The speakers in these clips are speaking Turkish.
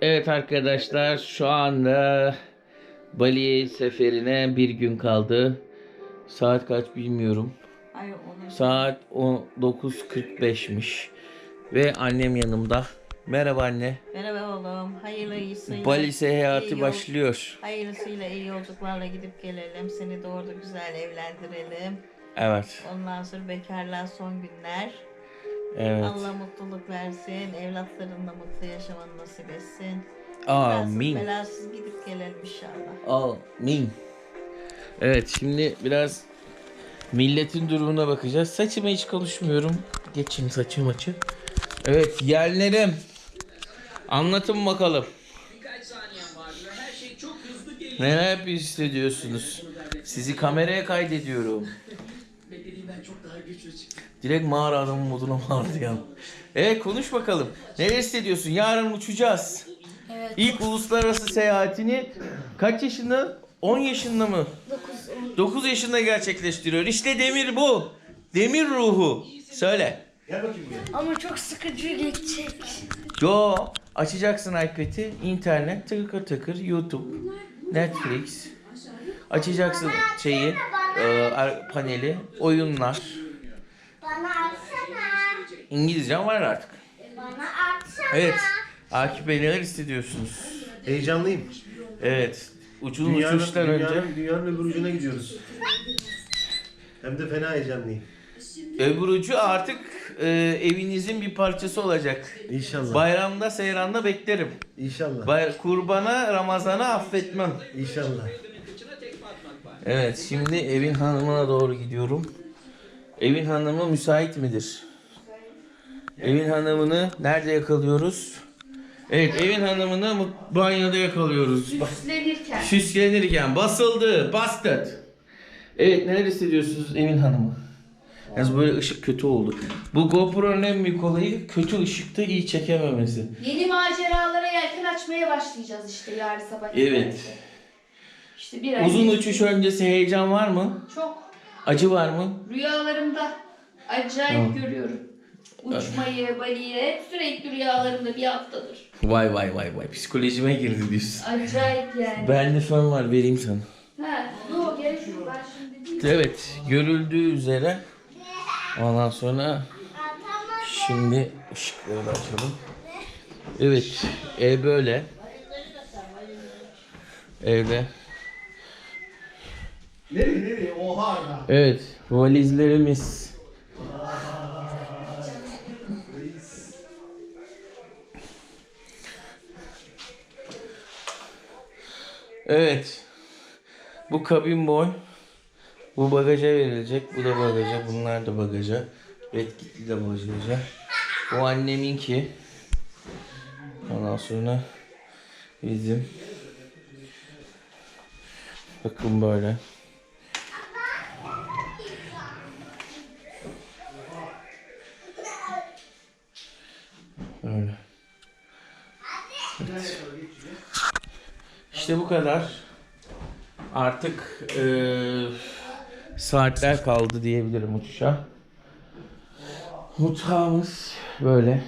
Evet arkadaşlar şu anda Bali seferine bir gün kaldı. Saat kaç bilmiyorum. Ay onu Saat 19.45'miş. Ve annem yanımda. Merhaba anne. Merhaba oğlum. Hayırlı iyisiyle. Bali seyahati iyi başlıyor. Hayırlısıyla iyi yolculuklarla gidip gelelim. Seni orada güzel evlendirelim. Evet. Ondan sonra bekarlığa son günler. Evet. Allah mutluluk versin. Evlatlarınla mutlu yaşamanı nasip etsin. Amin. Belasız, belasız gidip gelelim inşallah. Amin. Evet şimdi biraz milletin durumuna bakacağız. Saçıma hiç konuşmuyorum. Geçin saçım açı. Evet yeğenlerim. Anlatın bakalım. Neler hissediyorsunuz? Sizi kameraya kaydediyorum. Direkt mağara adamı moduna vardı ya. Evet konuş bakalım. Neler hissediyorsun? Yarın uçacağız. Evet. İlk uluslararası seyahatini kaç yaşında? 10 yaşında mı? 9 9 yaşında gerçekleştiriyor. İşte demir bu. Demir ruhu. Söyle. Ama çok sıkıcı geçecek. Yo açacaksın iPad'i, internet tıkır tıkır YouTube, Netflix. Açacaksın şeyi, e, ar- paneli, oyunlar. Bana atsana. İngilizcem var artık. Bana atsana. Evet. Akif Bey neler hissediyorsunuz? Heyecanlıyım. Evet. Uçun Dünyanın, uçuştan dünyanın, önce dünyanın öbür ucuna gidiyoruz. Hem de fena heyecanlıyım. öbür ucu artık e, evinizin bir parçası olacak. İnşallah. Bayramda, seyranda beklerim. İnşallah. Bay, kurbana, Ramazan'a affetmem. İnşallah. Evet, şimdi evin hanımına doğru gidiyorum. Evin hanımı müsait midir? Evin hanımını nerede yakalıyoruz? Evet, evin hanımını banyoda yakalıyoruz. Süslenirken. Süslenirken basıldı, bastard. Evet, neler hissediyorsunuz evin hanımı? Yalnız böyle ışık kötü oldu. Bu GoPro'nun en büyük olayı kötü ışıkta iyi çekememesi. Yeni maceralara yelken açmaya başlayacağız işte yarın sabah. Evet. İşte bir ay. Uzun uçuş öncesi heyecan var mı? Çok. Acı var mı? Rüyalarımda acayip Tamam. görüyorum. Uçmayı, Bali'yi hep sürekli rüyalarımda bir haftadır. Vay vay vay vay psikolojime girdi diyorsun. Acayip yani. Bende fön var vereyim sana. Ha, yok gerek yok ben şimdi değil. Evet görüldüğü üzere ondan sonra şimdi ışıkları da açalım. Evet ev böyle. Evde. Nereye nereye? Oha. Evet valizlerimiz. Evet. Bu kabin boy. Bu bagaja verilecek. Bu da bagaja. Bunlar da bagaja. Red Kitty de bagaja. Bu anneminki. Ondan sonra bizim. Bakın böyle. İşte bu kadar. Artık eee, saatler kaldı diyebilirim uçuşa. Mutfağımız böyle.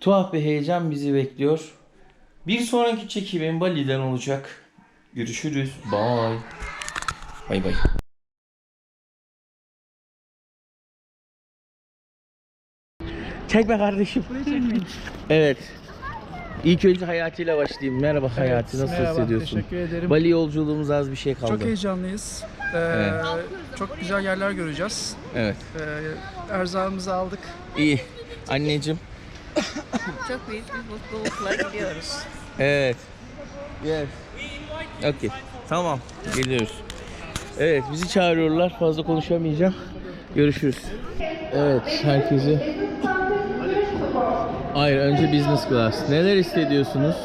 Tuhaf bir heyecan bizi bekliyor. Bir sonraki çekimim Bali'den olacak. Görüşürüz. Bye. Bay bay. Çekme kardeşim. evet. İlk önce Hayati ile başlayayım. Merhaba Hayati, nasıl merhaba, hissediyorsun? Teşekkür ederim. Bali yolculuğumuz az bir şey kaldı. Çok heyecanlıyız. Ee, Evet. Çok güzel yerler göreceğiz. Evet. Ee, erzağımızı aldık. İyi. Anneciğim. Çok büyük bir mutlulukla gidiyoruz. Evet. Yes. Okey. Tamam. Geliyoruz. Evet bizi çağırıyorlar. Fazla konuşamayacağım. Görüşürüz. Evet herkese. Hayır önce business class. Neler hissediyorsunuz?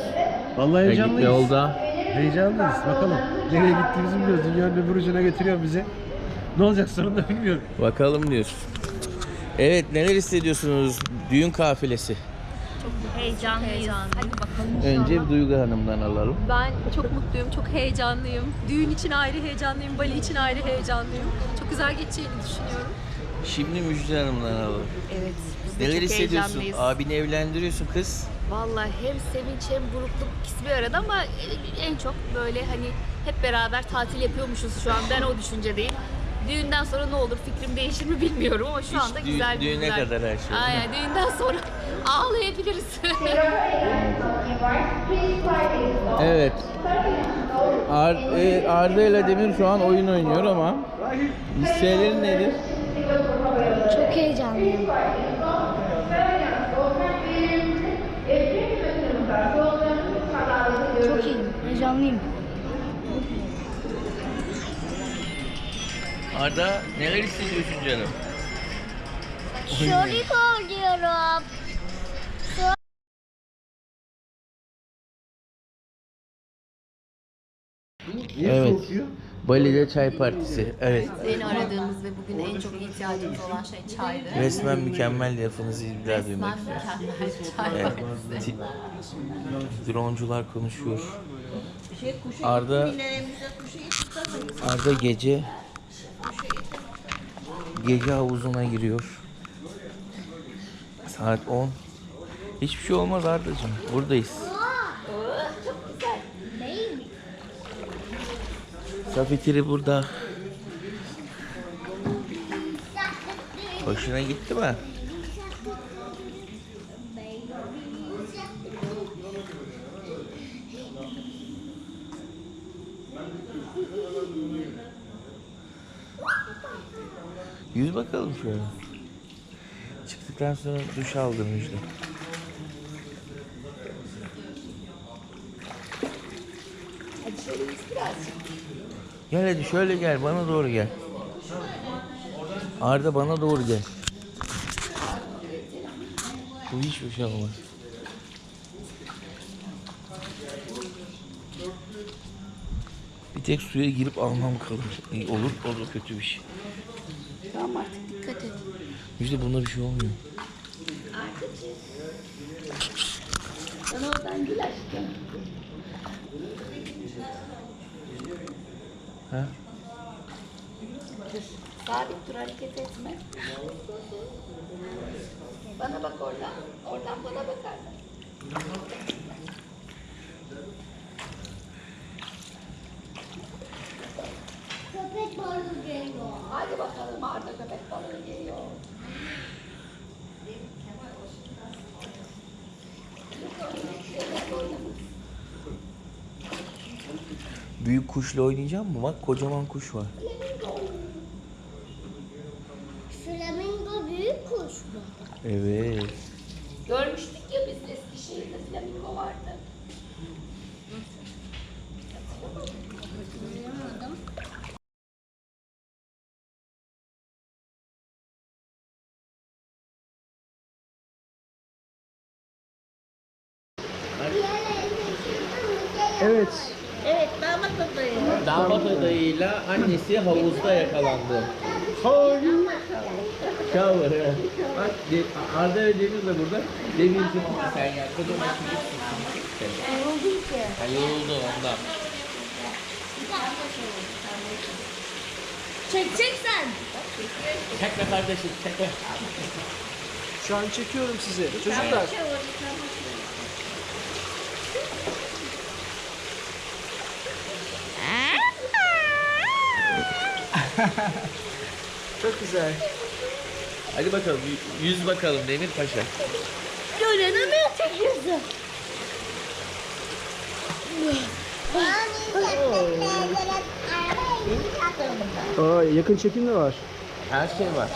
Vallahi heyecanlıyız. Yolda. Heyecanlıyız. Bakalım. Nereye gittiğimizi biliyoruz. Dünyanın öbür ucuna getiriyor bizi. Ne olacak sonunda bilmiyorum. Bakalım diyorsun. Evet neler hissediyorsunuz düğün kafilesi? Heyecanlıyız. Hadi bakalım. Önce bir Duygu Hanım'dan alalım. Ben çok mutluyum, çok heyecanlıyım. Düğün için ayrı heyecanlıyım, Bali için ayrı heyecanlıyım. Çok güzel geçeceğini düşünüyorum. Şimdi Müjde Hanım'dan alalım. Evet, biz de Neler çok hissediyorsun? heyecanlıyız. Abini evlendiriyorsun kız. Vallahi hem sevinç hem burukluk ikisi bir arada ama en çok böyle hani hep beraber tatil yapıyormuşuz şu an. Ben o düşüncedeyim. Düğünden sonra ne olur fikrim değişir mi bilmiyorum ama şu anda Düğün- güzel bir düğüne güzel. kadar her şey. Aynen düğünden sonra ağlayabiliriz. Evet. Ar e, Arda ile Demir şu an oyun oynuyor ama hislerin nedir? Çok heyecanlıyım. Çok iyiyim. Heyecanlıyım. Arda neler hissediyorsun canım? Çocuk oluyorum. Evet. Bali'de çay partisi. Evet. Beni aradığımız ve bugün en çok ihtiyacımız olan şey çaydı. Resmen mükemmel lafınızı daha duymak Resmen istiyorum. mükemmel çay Evet. partisi. Ti- Droncular konuşuyor. Arda Arda gece gece havuzuna giriyor. Saat 10. Hiçbir şey olmaz Arda'cığım. Buradayız. Safitiri burada. Hoşuna gitti mi? Yüz bakalım şöyle. Çıktıktan sonra duş aldım Müjde. Gel hadi şöyle gel bana doğru gel. Arda bana doğru gel. Bu hiçbir şey olmaz. Bir tek suya girip almam kalır. İyi, olur, olur kötü bir şey. Tamam artık dikkat et. Müjde bunda bir şey olmuyor. Bana oradan gül aşkım. Ha? Sabit dur hareket etme. Bana bak oradan. Oradan bana bakar. Köpek balığı geliyor. Hadi bakalım Arda köpek balığı geliyor. Büyük kuşla oynayacağım mı? Bak kocaman kuş var. Flamingo büyük kuş mu? Evet. Demir de burada. Demir için sen ya kocaman çocuksun. Yoruldum ki. Ha, yoruldu ondan. Çekeceksen. Çekme kardeşim çekme. Şu an çekiyorum sizi. Çocuklar. Çok güzel. Hadi bakalım yüz bakalım Demir Paşa. Görene mi çekiyorsun? Aa, yakın çekim de var. Her şey var.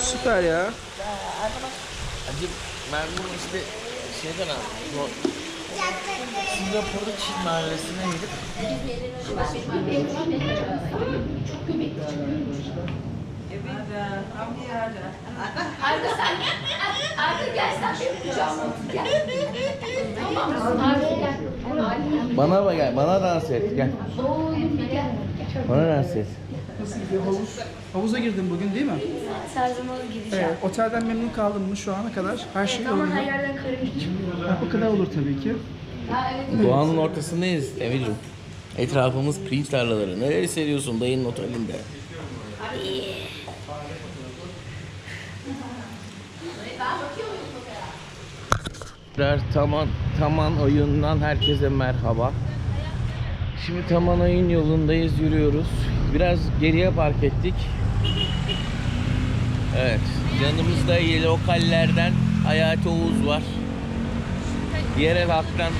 Süper ya. Hacı ben bunu işte şeyden aldım. Bu Singapur'da Çin mahallesine gidip Arda sen gel. Arda gel sen benim kucağıma otur gel. Tamam mısın? Arda gel. bana bak gel bana dans et gel. Oğlum bir gel. Bana dans et. Nasıl gidiyor havuz? Havuza girdim bugün değil mi? Her zaman gideceğim. Evet. Otelden memnun kaldım mı şu ana kadar? Her şey Ama yolunda. her yerden karım Ha, O kadar olur tabii ki. Doğanın ortasındayız Emir'cim. Etrafımız pirinç tarlaları. Neler hissediyorsun dayının otelinde? Tekrar Taman Taman oyundan herkese merhaba. Şimdi Taman oyun yolundayız, yürüyoruz. Biraz geriye park ettik. Evet, yanımızda lokallerden Hayati Oğuz var. Yerel halktan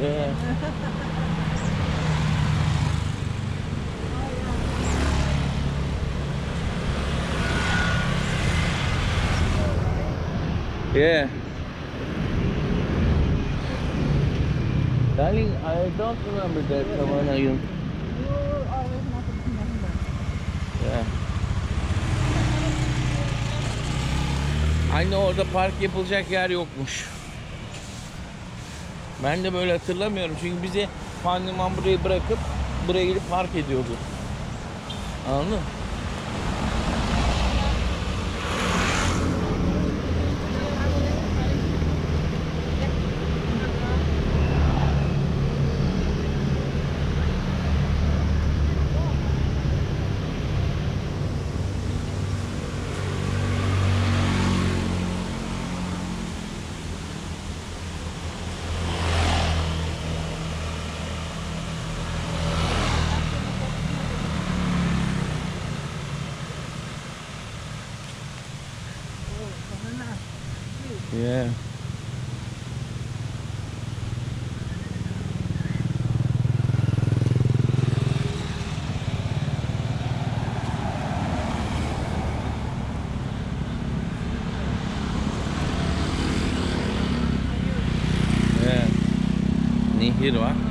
Yeah. Yeah. Darling, I don't remember that Tamanayun. Yeah. Aynı orada park yapılacak yer yokmuş. Ben de böyle hatırlamıyorum çünkü bizi Pandiman burayı bırakıp buraya gelip park ediyordu. Anladın mı? Yeah. Yeah. Nehir var. Yok.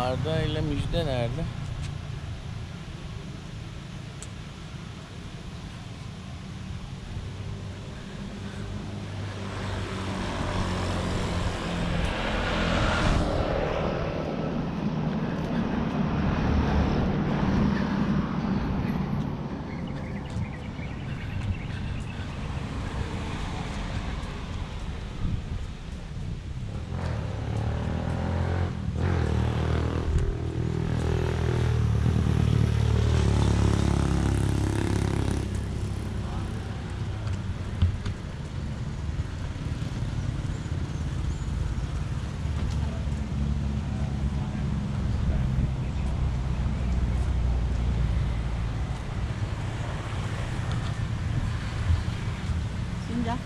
Arda ile Müjde nerede?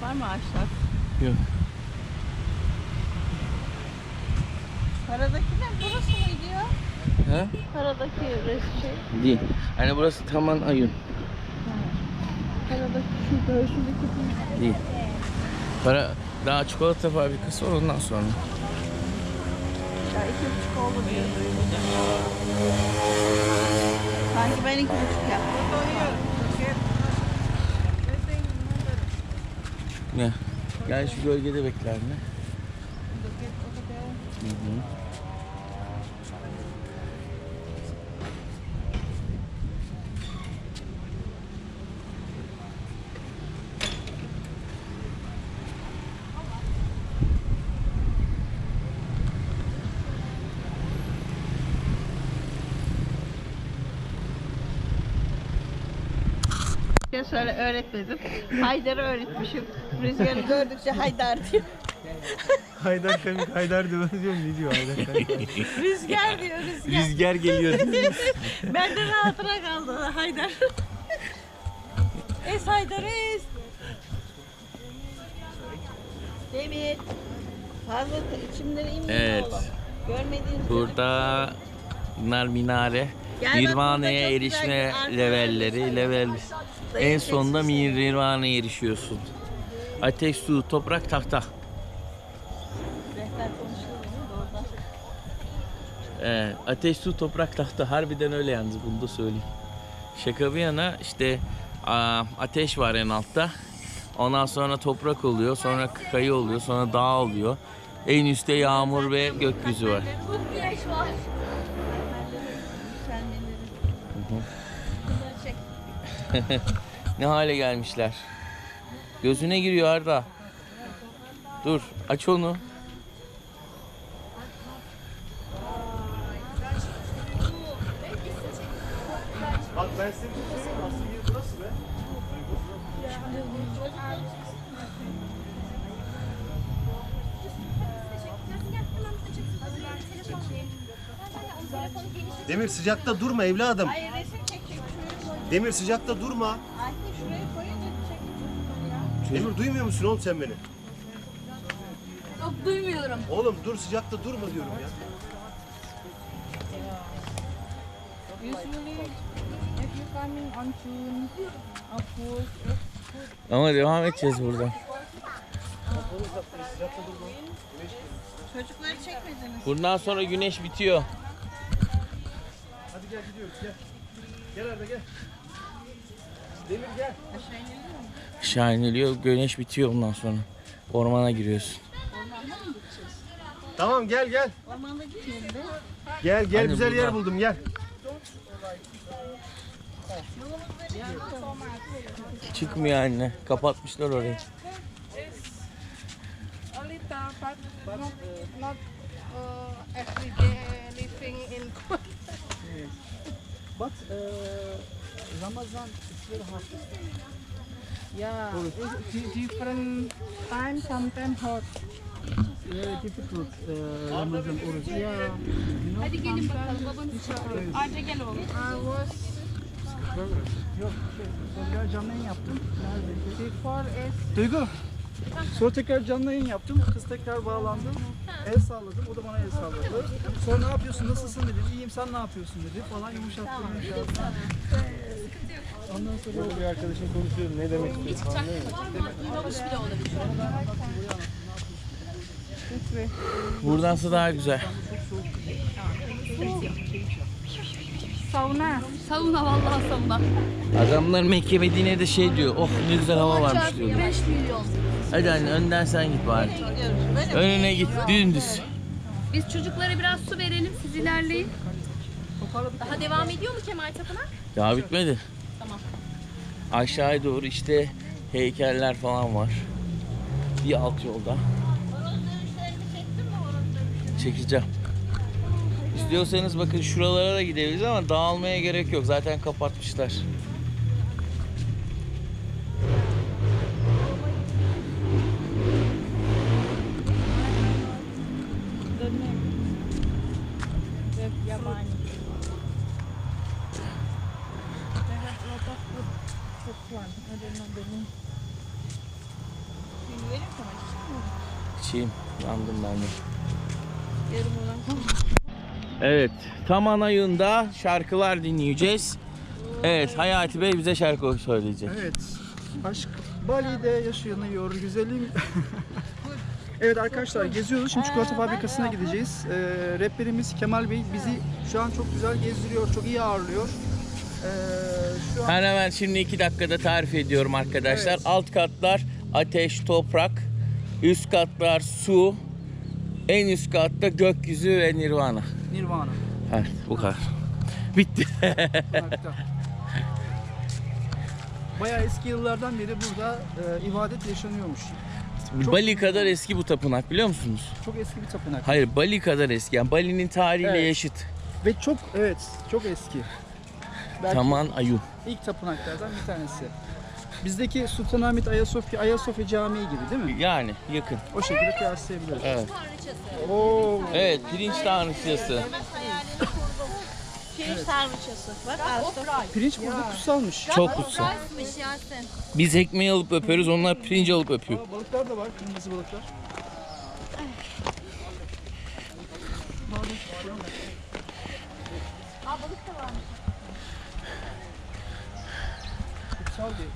Var mı ağaçlar? Yok. Karadaki ne? Burası mıydı ya? Ha? Karadaki resim şey. Değil. Hani burası Taman Ayun. Karadaki şu göğsündeki Değil. Para daha çikolata fabrikası var ondan sonra. Ya iki buçuk oldu diyor duymuşum. Sanki ben iki buçuk yaptım. Ne? Gel şu gölgede bekle anne. Hı hı. Ya söyle öğretmedim. Haydar'ı öğretmişim. Rüzgarı gördükçe Haydar diyor. Haydar Kamik Haydar diyor. diyor ne diyor Haydar Kamik? Rüzgar diyor Rüzgar. Rüzgar geliyor. Ben de rahatına kaldı Haydar. es Haydar es. Demir. Fazla içimlere inmiyor Evet. oğlum. Görmediğin Burada bunlar minare. Gel bak Nirvana'ya burada çok güzel erişme bir arka levelleri. Level en sonunda Nirvana'ya erişiyorsun. Ateş, su, toprak, tahta. Rehber konuşuyor. Evet, ateş, su, toprak, tahta. Harbiden öyle yalnız bunu da söyleyeyim. Şaka bir yana işte aa, ateş var en altta. Ondan sonra toprak oluyor, sonra kayı oluyor, sonra dağ oluyor. En üstte yağmur ve gökyüzü var. ne hale gelmişler. Gözüne giriyor Arda. Dur, aç onu. Bak ben size bir şey söyleyeyim. Aslında yeri burası be. Demir sıcakta durma evladım. Demir sıcakta durma. Demir duymuyor musun oğlum sen beni? Yok duymuyorum. Oğlum dur sıcakta durma diyorum ya. Ama devam edeceğiz burada. Çocukları çekmediniz. Bundan sonra güneş bitiyor. Hadi gel gidiyoruz gel. Gel Arda gel. Demir gel. Aşağı iniliyor, güneş bitiyor ondan sonra. Ormana giriyorsun. Tamam gel gel. Gel gel Anne, güzel yer burada. buldum gel. Çıkmıyor anne. Kapatmışlar orayı. But uh, Ramazan. Yeah, it's di- different time, sometimes hot. Very difficult uh, Ramazan oruç. Yeah. Hadi gelin bakalım babanız çağırıyor. Arda gel oğlum. I was Yok, şey, tekrar canlı yayın yaptım. Before is Duygu. Sonra tekrar canlı yayın yaptım. Kız tekrar bağlandı. El salladım. O da bana el salladı. Sonra ne yapıyorsun? Nasılsın dedim. İyiyim sen ne yapıyorsun dedi falan yumuşattım. yumuşattım. Ondan sonra Bir arkadaşım konuşuyor ne demek istiyorsun? Buradansa daha güzel. sauna. Sauna vallahi sauna. Adamlar Mekke Medine'de şey diyor. Oh ne güzel hava varmış diyor. 5 milyon. Hadi anne önden sen git bari. Önüne git dümdüz. Biz çocuklara biraz su verelim siz ilerleyin. Daha devam ediyor mu Kemal Tapınak? Daha bitmedi. Aşağıya doğru işte heykeller falan var. Bir alt yolda. Çekeceğim. İstiyorsanız bakın şuralara da gidebiliriz ama dağılmaya gerek yok. Zaten kapatmışlar. Ana ayında şarkılar dinleyeceğiz. Evet. Hayati Bey bize şarkı söyleyecek. Evet. Aşk Bali'de yaşanıyor güzelim. evet arkadaşlar geziyoruz. Şimdi çikolata fabrikasına gideceğiz. Ee, rapperimiz Kemal Bey bizi şu an çok güzel gezdiriyor. Çok iyi ağırlıyor. Ee, şu an Ben hemen şimdi iki dakikada tarif ediyorum arkadaşlar. Evet. Alt katlar ateş, toprak. Üst katlar su. En üst katta gökyüzü ve nirvana. Nirvana. Evet bu kadar. Bitti. Bayağı eski yıllardan beri burada e, ibadet yaşanıyormuş. Bali kadar eski bu tapınak biliyor musunuz? Çok eski bir tapınak. Hayır Bali kadar eski. Yani Bali'nin tarihiyle Evet. eşit. Ve çok evet çok eski. Belki Taman Ayun. ilk tapınaklardan bir tanesi. Bizdeki Sultanahmet Ayasofya, Ayasofya Camii gibi değil mi? Yani yakın. O şekilde kıyaslayabiliriz. Evet. Oo. Evet pirinç tanrıçası. Pirinç sarmışası. Bak. Pirinç burada kutsalmış. Çok kutsal. Biz ekmeği alıp öpüyoruz onlar pirinç alıp öpüyor. Aa, balıklar da var, kırmızı balıklar. Kutsal bir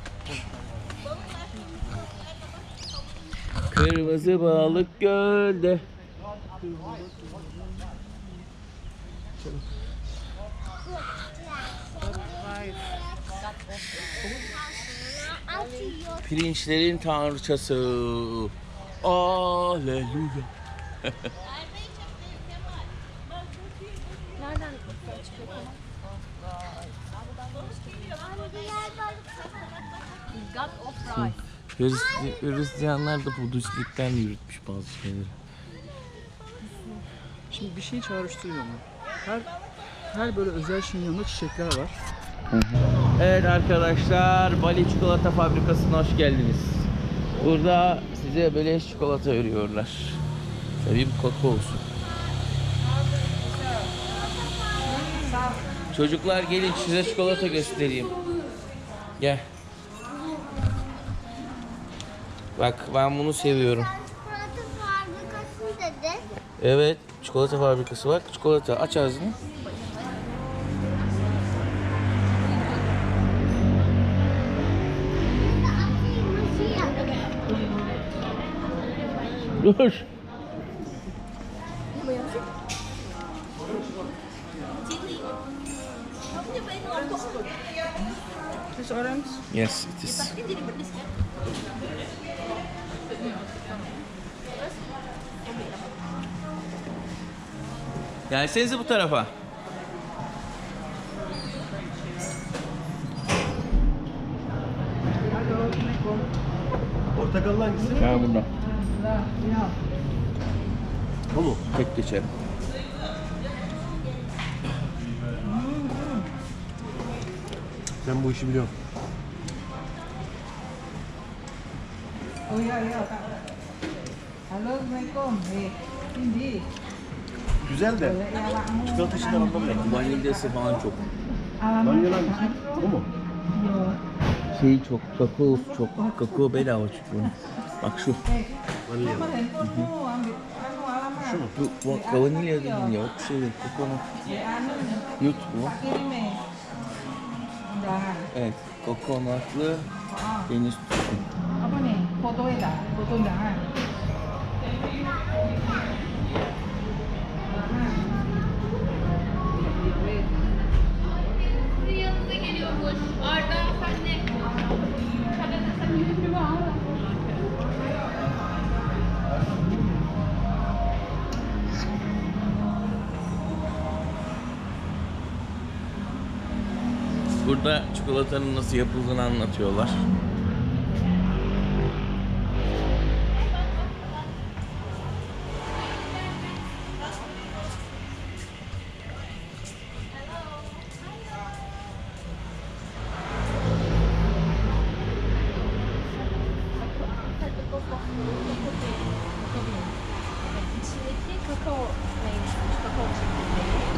Kırmızı balık gölde. Atıyor. Pirinçlerin tanrıçası. Aleluya. Nereden çıkıyor? Hristiyanlar da Budistlikten yürütmüş bazı şeyleri. Şimdi bir şey çağrıştırıyor mu? Her her böyle özel şeyin yanında çiçekler var. Evet arkadaşlar, Bali Çikolata Fabrikası'na hoş geldiniz. Burada size beleş çikolata veriyorlar. Tabii bu kakao olsun. Çocuklar gelin size çikolata göstereyim. Gel. Bak ben bunu seviyorum. Evet, çikolata fabrikası bak. Çikolata aç ağzını. This orange. Yes, it is. Gelsenize bu tarafa. Portakallı hangisi? Gel bunda. O mu? Tek geçerim. Sen bu işi biliyorsun. Oh ya ya. Assalamualaikum. Eh, hindi. Güzel de çikolata işinden anlamıyorum. Vanilyası falan çok. Vanilya hangisi? Bu mu? Şey çok, kakao çok. Kakao bedava çünkü bunun. Bak şu. Vanilya. Bu, bu vanilya dedim ya. O şey değil, kokonat. Yut bu. Evet, kokonatlı deniz tutu. Apa nih? Fotonya dah. Foto Burada çikolatanın nasıl yapıldığını anlatıyorlar.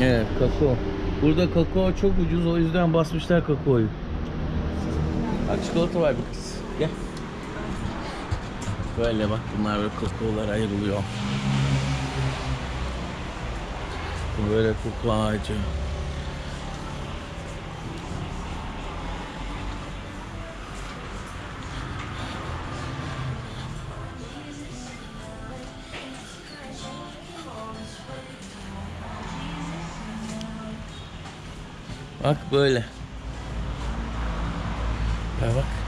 Evet, kakao. Burada kakao çok ucuz o yüzden basmışlar kakaoyu. Bak çikolata var bir kız. Gel. Böyle bak bunlar böyle kakaolar ayrılıyor. Böyle kokla ağacı. Bak böyle. Ya bak.